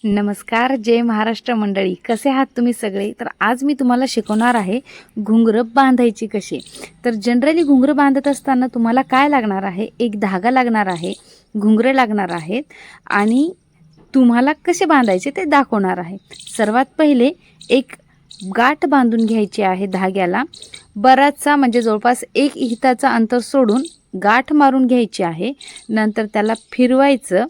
नमस्कार जय महाराष्ट्र मंडळी. कसे आहात तुम्ही सगळे? तर आज मी तुम्हाला शिकवणार आहे घुंगरं बांधायची कशी. तर जनरली घुंगरं बांधत असताना तुम्हाला काय लागणार आहे? एक धागा लागणार आहे घुंगरं लागणार आहेत आणि तुम्हाला कसे बांधायचे ते दाखवणार आहे. सर्वात पहिले एक गाठ बांधून घ्यायची आहे धाग्याला. बराचसा म्हणजे जवळपास एक हिताचं अंतर सोडून गाठ मारून घ्यायची आहे. नंतर त्याला फिरवायचं.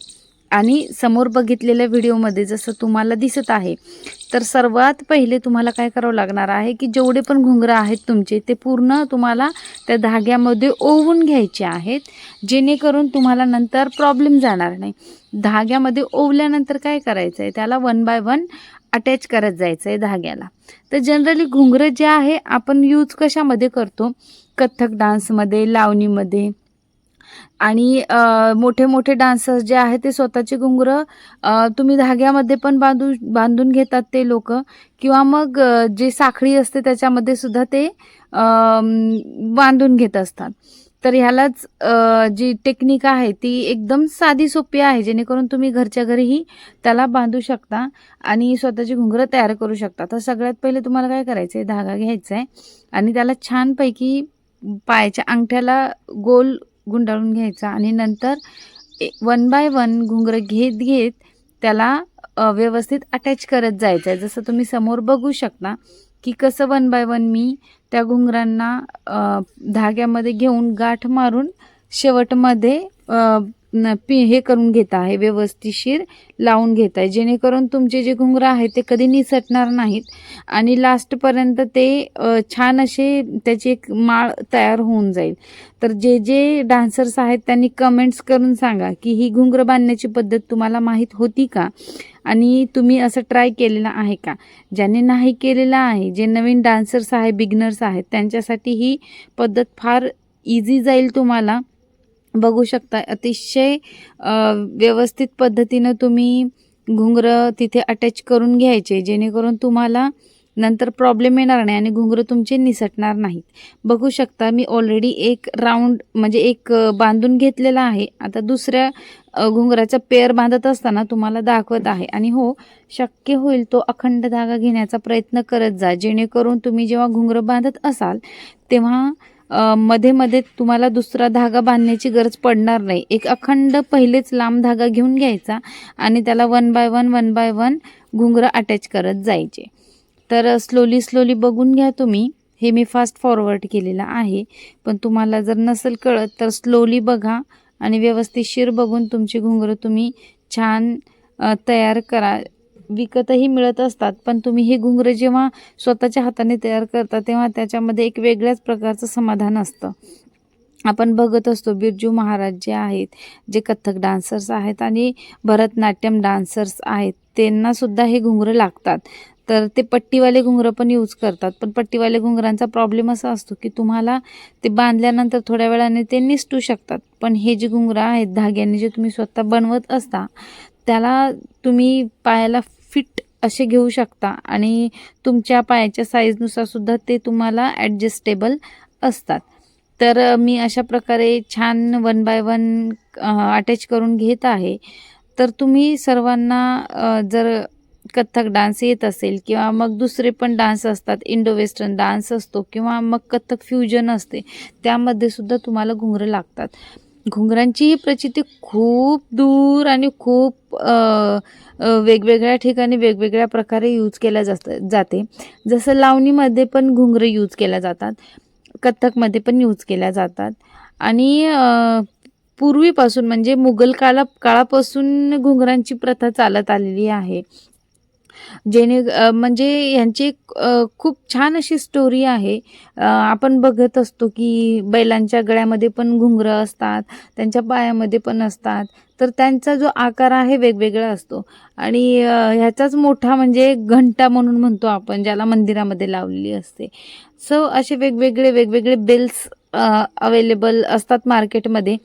आणि समोर बघितलेल्या व्हिडिओमध्ये जसं तुम्हाला दिसत आहे तर सर्वात पहिले तुम्हाला काय करावं लागणार आहे की जेवढे पण घुंगरं आहेत तुमचे ते पूर्ण तुम्हाला त्या धाग्यामध्ये ओवून घ्यायचे आहेत जेणेकरून तुम्हाला नंतर प्रॉब्लेम जाणार नाही. धाग्यामध्ये ओवल्यानंतर काय करायचं आहे त्याला वन बाय वन अटॅच करत जायचं आहे धाग्याला. तर जनरली घुंगरं जे आहे आपण यूज कशामध्ये करतो? कथ्थक डान्समध्ये लावणीमध्ये आणि मोठे मोठे डान्सर्स जे आहेत ते स्वतःचे घुंगरं तुम्ही धाग्यामध्ये पण बांधू बांधून घेतात ते लोक. किंवा मग जे साखळी असते त्याच्यामध्ये सुद्धा ते बांधून घेत असतात. तर ह्यालाच जी टेक्निक आहे ती एकदम साधी सोपी आहे जेणेकरून तुम्ही घरच्या घरीही त्याला बांधू शकता आणि स्वतःची घुंगरं तयार करू शकता. तर सगळ्यात पहिले तुम्हाला काय करायचं आहे धागा घ्यायचा आहे आणि त्याला छानपैकी पायाच्या अंगठ्याला गोल गुंडाळून घ्यायचा आणि नंतर वन बाय वन घुंगरं घेत घेत त्याला व्यवस्थित अटॅच करत जायचं आहे जसं तुम्ही समोर बघू शकता की कसं वन बाय वन मी त्या घुंगरांना धाग्यामध्ये घेऊन गाठ मारून शेवटमध्ये पि हे करून घेत आहे व्यवस्थिशीर लावून घेत आहे जेणेकरून तुमचे जे घुंगरं आहेत ते कधी निसटणार नाहीत. आणि लास्टपर्यंत ते छान असे त्याची एक माळ तयार होऊन जाईल. तर जे जे डान्सर्स आहेत त्यांनी कमेंट्स करून सांगा की ही घुंगरं बांधण्याची पद्धत तुम्हाला माहीत होती का? आणि तुम्ही असं ट्राय केलेलं आहे का? ज्याने नाही केलेलं आहे जे नवीन डान्सर्स आहे बिगनर्स आहेत त्यांच्यासाठी ही पद्धत फार इझी जाईल तुम्हाला. बघू शकता. अतिशय व्यवस्थित पद्धतीनं तुम्ही घुंगरं तिथे अटॅच करून घ्यायचे जेणेकरून तुम्हाला नंतर प्रॉब्लेम येणार नाही आणि घुंगरं तुमचे निसटणार नाहीत. बघू शकता मी ऑलरेडी एक राऊंड म्हणजे एक बांधून घेतलेला आहे. आता दुसऱ्या घुंगराचा पेअर बांधत असताना तुम्हाला दाखवत आहे. आणि हो शक्य होईल तो अखंड धागा घेण्याचा प्रयत्न करत जा. जेणेकरून तुम्ही जेव्हा घुंगरं बांधत असाल तेव्हा मध्ये मध्ये तुम्हाला दुसरा धागा बांधण्याची गरज पडणार नाही. एक अखंड पहिलेच लांब धागा घेऊन घ्यायचा आणि त्याला one by one one by one घुंगरं attach करत जायचे. तर स्लोली स्लोली बघून घ्या तुम्ही. हे मी फास्ट फॉरवर्ड केलेलं आहे. पण तुम्हाला जर नसेल कळत तर स्लोली बघा आणि व्यवस्थितशीर बघून तुमची घुंगरं तुम्ही छान तयार करा. विकतही मिळत असतात पण तुम्ही हे घुंगरं जेव्हा स्वतःच्या हाताने तयार करता तेव्हा त्याच्यामध्ये एक वेगळ्याच प्रकारचं समाधान असतं. आपण बघत असतो बिरजू महाराज जे आहेत जे कथ्थक डान्सर्स आहेत आणि भरतनाट्यम डान्सर्स आहेत त्यांनासुद्धा हे घुंगरं लागतात. तर ते पट्टीवाले घुंगरं पण यूज करतात पण पट्टीवाले घुंगरांचा प्रॉब्लेम असा असतो की तुम्हाला ते बांधल्यानंतर थोड्या वेळाने ते निसटू शकतात. पण हे जे घुंगरं आहेत धाग्याने जे तुम्ही स्वतः बनवत असता त्याला तुम्ही पायाला फिट असे घेऊ शकता आणि तुमच्या पायाच्या साईजनुसार सुद्धा ते तुम्हाला ॲडजस्टेबल असतात. तर मी अशा प्रकारे छान वन बाय वन अटॅच करून घेत आहे. तर तुम्ही सर्वांना जर कथ्थक डान्स येत असेल किंवा मग दुसरे पण डान्स असतात इंडो वेस्टर्न डान्स असतो किंवा मग कथ्थक फ्युजन असते त्यामध्ये सुद्धा तुम्हाला घुंगरं लागतात. घुंगरांची ही प्रचिती खूप दूर आणि खूप वेगवेगळ्या ठिकाणी वेगवेगळ्या प्रकारे यूज केल्या जास्त जाते. जसं लावणीमध्ये पण घुंगरं यूज केल्या जातात कथ्थकमध्ये पण यूज केल्या जातात. आणि पूर्वीपासून म्हणजे मुघल काळा काळापासून घुंगरांची प्रथा चालत आलेली आहे. जेणे म्हणजे यांची एक, खूप छान अशी स्टोरी आहे. आपण बघत असतो की बैलांच्या गळ्यामध्ये पण घुंगरं असतात त्यांच्या पायामध्ये पण असतात. तर त्यांचा जो आकार आहे वेगवेगळा असतो. आणि ह्याचाच मोठा म्हणजे घंटा म्हणून म्हणतो आपण ज्याला मंदिरामध्ये लावलेली असते. सो असे वेगवेगळे वेगवेगळे बेल्स अवेलेबल असतात मार्केटमध्ये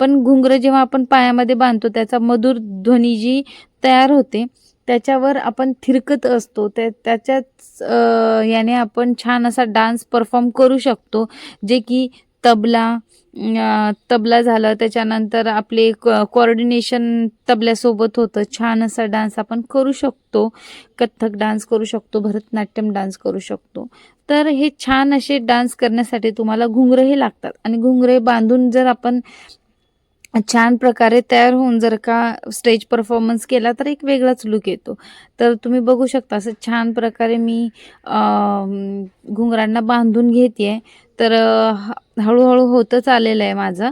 पण घुंगरं जेव्हा आपण पायामध्ये बांधतो त्याचा मधुर ध्वनी जी तयार होते त्याच्यावर आपण थिरकत असतो. त्या त्याच्याच याने आपण छान असा डान्स परफॉर्म करू शकतो. जे की तबला तबला झालं त्याच्यानंतर आपले कोऑर्डिनेशन तबल्यासोबत होतं. छान असा डान्स आपण करू शकतो. कथ्थक डान्स करू शकतो भरतनाट्यम डान्स करू शकतो. तर हे छान असे डान्स करण्यासाठी तुम्हाला घुंगरंही लागतात. आणि घुंगरे बांधून जर आपण छान प्रकारे तयार होऊन जर का स्टेज परफॉर्मन्स केला तर एक वेगळाच लुक येतो. तर तुम्ही बघू शकता असं छान प्रकारे मी घुंगरांना बांधून घेते आहे तर ह- हळूहळू होतच आलेलं आहे माझं.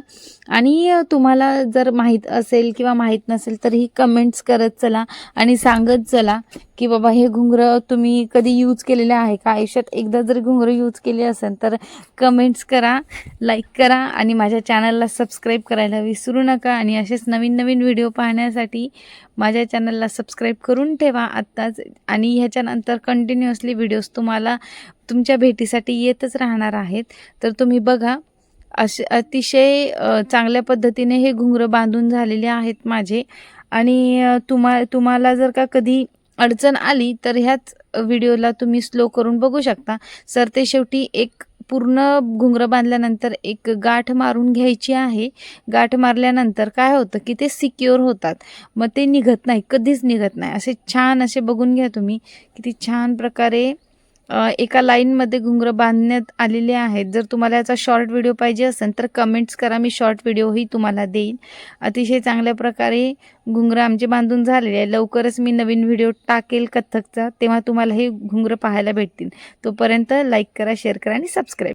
आणि तुम्हाला जर माहीत असेल किंवा माहीत नसेल तर ही कमेंट्स करत चला आणि सांगत चला की बाबा हे घुंगरं तुम्ही कधी यूज केलेले आहे का? आयुष्यात एकदा जर घुंगरं यूज केले असेल तर कमेंट्स करा लाईक करा आणि माझ्या चॅनलला सबस्क्राईब करायला विसरू नका. आणि असेच नवीन नवीन व्हिडिओ पाहण्यासाठी माझ्या चॅनलला सबस्क्राईब करून ठेवा आत्ताच. आणि ह्याच्यानंतर कंटिन्युअसली व्हिडिओज तुम्हाला तुमच्या भेटीसाठी येतच राहणार आहेत. तर तुम्ही बघा असे अतिशय चांगल्या पद्धतीने हे घुंगरं बांधून झालेले आहेत माझे. आणि अ, तुम्हा तुम्हाला जर का कधी अडचण आली तर ह्याच व्हिडिओला तुम्ही स्लो करून बघू शकता. सर ते शेवटी एक पूर्ण घुंगरं बांधल्यानंतर एक गाठ मारून घ्यायची आहे. गाठ मारल्यानंतर काय होतं की ते सिक्युअर होतात. मग ते निघत नाही कधीच निघत नाही. असे छान असे बघून घ्या तुम्ही किती छान प्रकारे एका लाईनमध्ये घुंगरं बांधण्यात आलेले आहेत. जर तुम्हाला याचा शॉर्ट व्हिडिओ पाहिजे असेल तर कमेंट्स करा. मी शॉर्ट व्हिडिओही तुम्हाला देईन. अतिशय चांगल्या प्रकारे घुंगरं आमचे बांधून झालेले आहे. लवकरच मी नवीन व्हिडिओ टाकेल कथ्थकचा तेव्हा तुम्हाला हे घुंगरं पाहायला भेटतील. तोपर्यंत लाईक करा शेअर करा आणि सबस्क्राईब